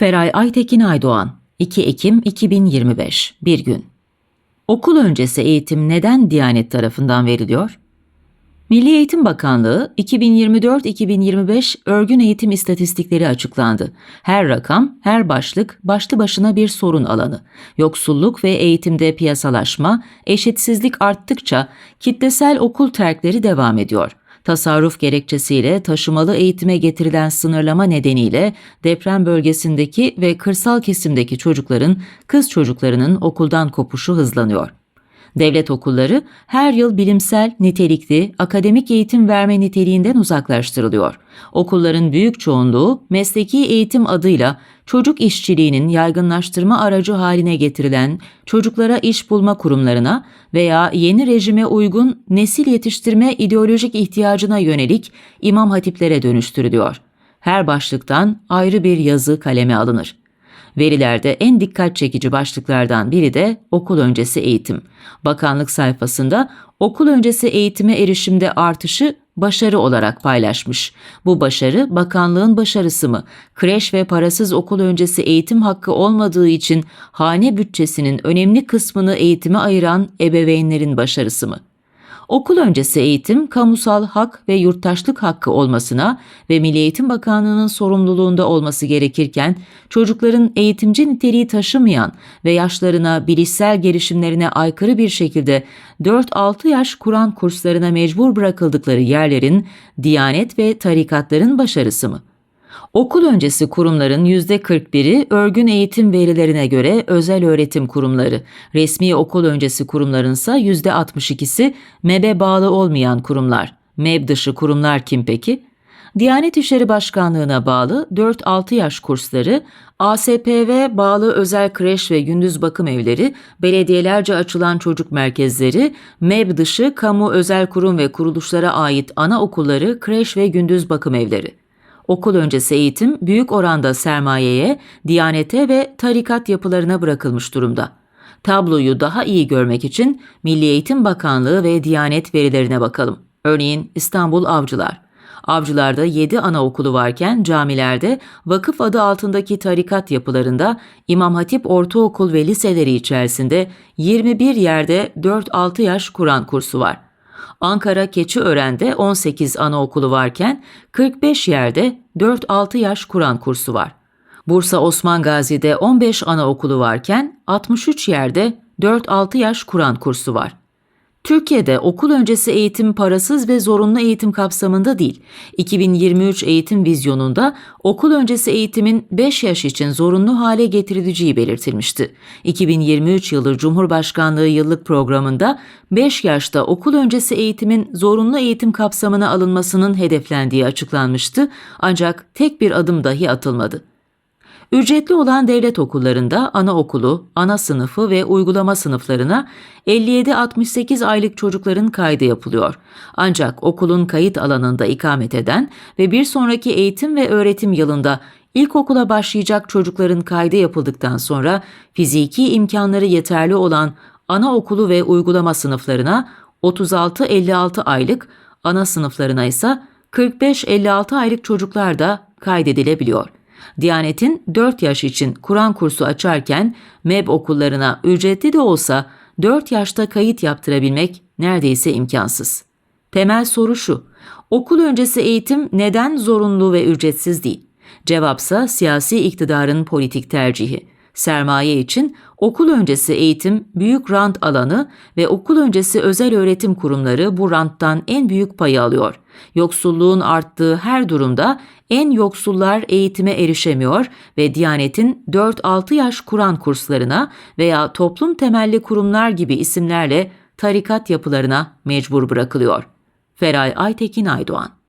Feray Aytekin Aydoğan 2 Ekim 2025 Bir gün Okul öncesi eğitim neden Diyanet tarafından veriliyor? Milli Eğitim Bakanlığı 2024-2025 örgün eğitim istatistikleri açıklandı. Her rakam, her başlık başlı başına bir sorun alanı. Yoksulluk ve eğitimde piyasalaşma, eşitsizlik arttıkça kitlesel okul terkleri devam ediyor. Tasarruf gerekçesiyle taşımalı eğitime getirilen sınırlama nedeniyle deprem bölgesindeki ve kırsal kesimdeki çocukların, kız çocuklarının okuldan kopuşu hızlanıyor. Devlet okulları her yıl bilimsel, nitelikli, akademik eğitim verme niteliğinden uzaklaştırılıyor. Okulların büyük çoğunluğu mesleki eğitim adıyla çocuk işçiliğinin yaygınlaştırma aracı haline getirilen çocuklara iş bulma kurumlarına veya yeni rejime uygun nesil yetiştirme ideolojik ihtiyacına yönelik imam hatiplere dönüştürülüyor. Her başlıktan ayrı bir yazı kaleme alınır. Verilerde en dikkat çekici başlıklardan biri de okul öncesi eğitim. Bakanlık sayfasında okul öncesi eğitime erişimde artışı başarı olarak paylaşmış. Bu başarı bakanlığın başarısı mı? Kreş ve parasız okul öncesi eğitim hakkı olmadığı için hane bütçesinin önemli kısmını eğitime ayıran ebeveynlerin başarısı mı? Okul öncesi eğitim kamusal hak ve yurttaşlık hakkı olmasına ve Milli Eğitim Bakanlığı'nın sorumluluğunda olması gerekirken çocukların eğitimci niteliği taşımayan ve yaşlarına, bilişsel gelişimlerine aykırı bir şekilde 4-6 yaş Kur'an kurslarına mecbur bırakıldıkları yerlerin Diyanet ve tarikatların başarısı mı? Okul öncesi kurumların %41'i örgün eğitim verilerine göre özel öğretim kurumları, resmi okul öncesi kurumların ise %62'si MEB'e bağlı olmayan kurumlar. MEB dışı kurumlar kim peki? Diyanet İşleri Başkanlığı'na bağlı 4-6 yaş kursları, ASPV bağlı özel kreş ve gündüz bakım evleri, belediyelerce açılan çocuk merkezleri, MEB dışı kamu özel kurum ve kuruluşlara ait anaokulları, kreş ve gündüz bakım evleri. Okul öncesi eğitim büyük oranda sermayeye, diyanete ve tarikat yapılarına bırakılmış durumda. Tabloyu daha iyi görmek için Milli Eğitim Bakanlığı ve Diyanet verilerine bakalım. Örneğin İstanbul Avcılar. Avcılarda 7 anaokulu varken camilerde vakıf adı altındaki tarikat yapılarında İmam Hatip Ortaokul ve liseleri içerisinde 21 yerde 4-6 yaş Kur'an kursu var. Ankara Keçiören'de 18 anaokulu varken 45 yerde 4-6 yaş Kur'an kursu var. Bursa Osman Gazi'de 15 anaokulu varken 63 yerde 4-6 yaş Kur'an kursu var. Türkiye'de okul öncesi eğitim parasız ve zorunlu eğitim kapsamında değil. 2023 eğitim vizyonunda okul öncesi eğitimin 5 yaş için zorunlu hale getirileceği belirtilmişti. 2023 yılı Cumhurbaşkanlığı yıllık programında 5 yaşta okul öncesi eğitimin zorunlu eğitim kapsamına alınmasının hedeflendiği açıklanmıştı ancak tek bir adım dahi atılmadı. Ücretli olan devlet okullarında anaokulu, ana sınıfı ve uygulama sınıflarına 57-68 aylık çocukların kaydı yapılıyor. Ancak okulun kayıt alanında ikamet eden ve bir sonraki eğitim ve öğretim yılında ilkokula başlayacak çocukların kaydı yapıldıktan sonra fiziki imkanları yeterli olan anaokulu ve uygulama sınıflarına 36-56 aylık, ana sınıflarına ise 45-56 aylık çocuklar da kaydedilebiliyor. Diyanet'in 4 yaş için Kur'an kursu açarken MEB okullarına ücretli de olsa 4 yaşta kayıt yaptırabilmek neredeyse imkansız. Temel soru şu, okul öncesi eğitim neden zorunlu ve ücretsiz değil? Cevapsa siyasi iktidarın politik tercihi. Sermaye için okul öncesi eğitim büyük rant alanı ve okul öncesi özel öğretim kurumları bu ranttan en büyük payı alıyor. Yoksulluğun arttığı her durumda en yoksullar eğitime erişemiyor ve Diyanet'in 4-6 yaş Kur'an kurslarına veya toplum temelli kurumlar gibi isimlerle tarikat yapılarına mecbur bırakılıyor. Feray Aytekin Aydoğan